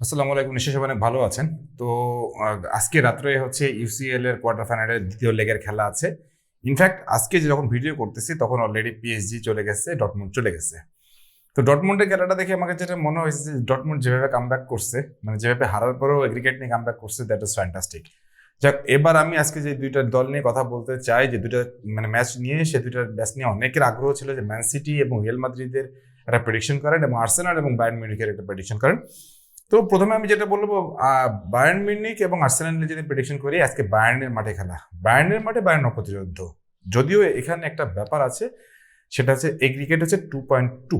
আসসালামু আলাইকুম নিশ্চয় অনেক ভালো আছেন। তো আজকে রাত্রে হচ্ছে ইউসিএল এর কোয়ার্টার ফাইনালের দ্বিতীয় লেগের খেলা আছে। ইনফ্যাক্ট আজকে যখন ভিডিও করতেছি, তখন অলরেডি পিএসজি চলে গেছে ডটমুন্ড চলে গেছে। তো ডটমুন্ডের খেলাটা দেখে আমাকে যেটা মনে হয়েছে যে ডটমুন্ড যেভাবে কামব্যাক করছে মানে যেভাবে হারার পরেও ক্রিকেট নিয়ে কামব্যাক করছে দ্যাট ইজ ফ্যান্টাস্টিক যাক, এবার আমি আজকে যে দুইটা দল নিয়ে কথা বলতে চাই, যে দুইটা মানে ম্যাচ নিয়ে, সে দুইটা ম্যাচ নিয়ে অনেকের আগ্রহ ছিল যে ম্যান সিটি এবং রিয়াল মাদ্রিদের একটা প্রেডিকশন করেন এবং আর্সেনাল এবং বায়ার্ন মিউনিকের একটা প্রেডিকশন করেন। তো প্রথমে আমি যেটা বলব বায়ার্ন মিউনিক এবং আর্সেনালের যদি প্রেডিকশন করি, আজকে বায়ার্নের মাঠে খেলা। বায়ার্নের মাঠে বায়ার্ন অপ্রতিরোধ যদিও এখানে একটা ব্যাপার আছে, সেটা হচ্ছে এগ্রিগেট হচ্ছে টু পয়েন্ট টু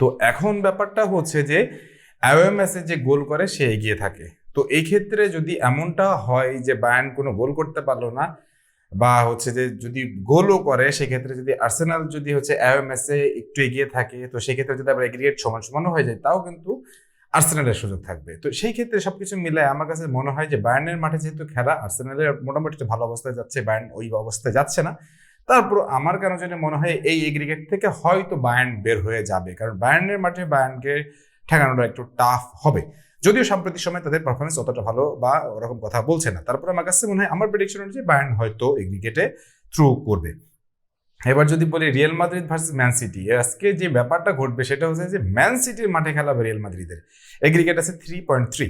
তো এখন ব্যাপারটা হচ্ছে যে অ্যাওএমএস যে গোল করে, সে এগিয়ে থাকে। তো এই ক্ষেত্রে যদি এমনটা হয় যে, বায়ার্ন কোনো গোল করতে পারল না, বা হচ্ছে যে, যদি গোলও করে, সেক্ষেত্রে যদি আর্সেনাল যদি হচ্ছে অ্যাওএমএস এ একটু এগিয়ে থাকে, তো সেক্ষেত্রে যদি আবার এগ্রিগেট সমান সমানও হয়ে যায়, তাও কিন্তু আর্সেনালের সুযোগ থাকবে। তো সেই ক্ষেত্রে সবকিছু মিলে আমার কাছে মনে হয় যে বায়ার্নের মাঠে যেহেতু খেলা, আর্সেনালের মোটামুটি ভালো অবস্থায় যাচ্ছে, বায়ার্ন ওই অবস্থায় যাচ্ছে না। তারপর আমার কেন যেন মনে হয় এই এগ্রিগেট থেকে হয়তো বায়ার্ন বের হয়ে যাবে। কারণ বায়ার্নের মাঠে বায়ার্নকে ঠেকানোটা একটু টাফ হবে। যদিও সাম্প্রতিক সময় তাদের পারফরমেন্স অতটা ভালো বা ওরকম কথা বলছে না। তারপর আমার কাছে মনে হয়, আমার প্রেডিকশন অনুযায়ী বায়ার্ন হয়তো এগ্রিগেটে থ্রু করবে। এবার যদি বলি Real Madrid versus Man City আজকে যে ব্যাপারটা ঘটবে সেটা হচ্ছে যে ম্যান সিটির মাঠে খেলাবে রিয়েল মাদ্রিদের এগ্রিগেট আছে থ্রি পয়েন্ট থ্রি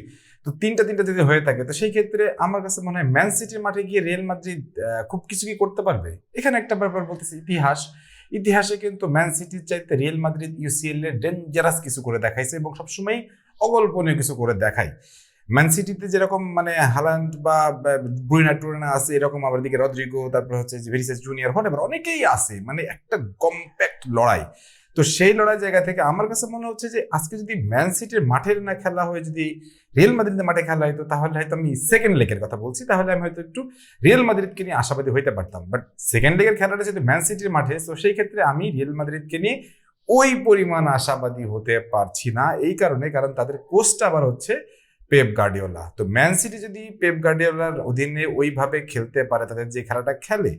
তো তিনটা তিনটা যদি হয়ে থাকে, তো সেই ক্ষেত্রে আমার কাছে মনে হয় ম্যান সিটির মাঠে গিয়ে রিয়েল মাদ্রিদ খুব কিছু কি করতে পারবে? এখানে একটা ব্যাপার বলতেছে, ইতিহাস। ইতিহাসে কিন্তু ম্যান সিটির চাইতে রিয়েল মাদ্রিদ ইউসিএল এ ডেঞ্জারাস কিছু করে দেখাইছে এবং সবসময় অকল্পনীয় কিছু করে দেখায়। ম্যান সিটিতে যেরকম মানে হালান্ড বা ব্রুইনা টুরিনা আছে, এরকম আবার দিকে রদ্রিগো তারপর হচ্ছে ভেরিসেস জুনিয়র হট অনেকেই আছে মানে একটা কম্প্যাক্ট লড়াই। তো সেই লড়াই জায়গা থেকে আমার কাছে মনে হচ্ছে যে, আজকে যদি ম্যান সিটির মাঠের না খেলা হয়ে, যদি রিয়েল মাদ্রিদের মাঠে খেলা হতো তাহলে হয়তো আমি সেকেন্ড লেগের কথা বলছি, তাহলে আমি হয়তো একটু রিয়েল মাদ্রিদকে নিয়ে আশাবাদী হইতে পারতাম। বাট সেকেন্ড লেগের খেলাটা যদি ম্যান সিটির মাঠে তো সেই ক্ষেত্রে আমি রিয়েল মাদ্রিদকে নিয়ে ওই পরিমাণ আশাবাদী হতে পারছি না। এই কারণে, কারণ তাদের কোচটা আবার হচ্ছে পেপ গার্ডিওলা। তো ম্যান সিটি যদি পেপ গার্ডিওলার অধীনে ওইভাবে খেলতে পারে, তাদের যে খেলাটা খেলে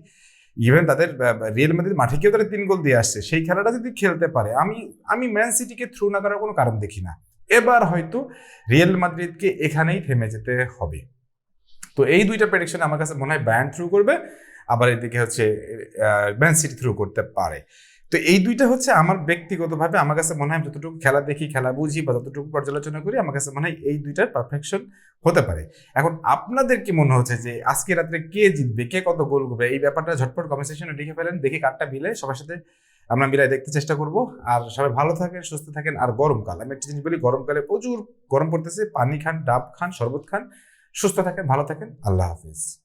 ইভেন তাদের রিয়েল মাদ্রিদ মাঠে গিয়েও তারা তিন গোল দিয়ে আসছে, সেই খেলাটা যদি খেলতে পারে, আমি আমি ম্যান সিটিকে থ্রু না করার কোনো কারণ দেখি না। এবার হয়তো রিয়েল মাদ্রিদকে এখানেই থেমে যেতে হবে। তো এই দুইটা প্রেডিকশন আমার কাছে মনে হয় ব্যান্ড থ্রু করবে, আবার এদিকে হচ্ছে ম্যান সিটি থ্রু করতে পারে। তো এই দুইটা হচ্ছে আমার ব্যক্তিগতভাবে আমার কাছে মনে হয় যতটুকু খেলা দেখি, খেলা বুঝি বা যতটুকু পর্যালোচনা করি, আমার কাছে মনে হয় এই দুইটার পারফেকশন হতে পারে। এখন আপনাদের কি মনে হচ্ছে যে আজকে রাত্রে কে জিতবে? কে কত গোল করবে? এই ব্যাপারটা ঝটপট কনভারসেশনে লিখে ফেলেন, দেখি কারটা মিলে সবার সাথে আমরা মিলাই দেখতে চেষ্টা করব। আর সবাই ভালো থাকেন, সুস্থ থাকেন। আর গরমকাল আমি একটা জিনিস বলি গরমকালে প্রচুর গরম পড়তেছে। পানি খান, ডাব খান, শরবত খান। সুস্থ থাকেন, ভালো থাকেন। আল্লাহ হাফিজ।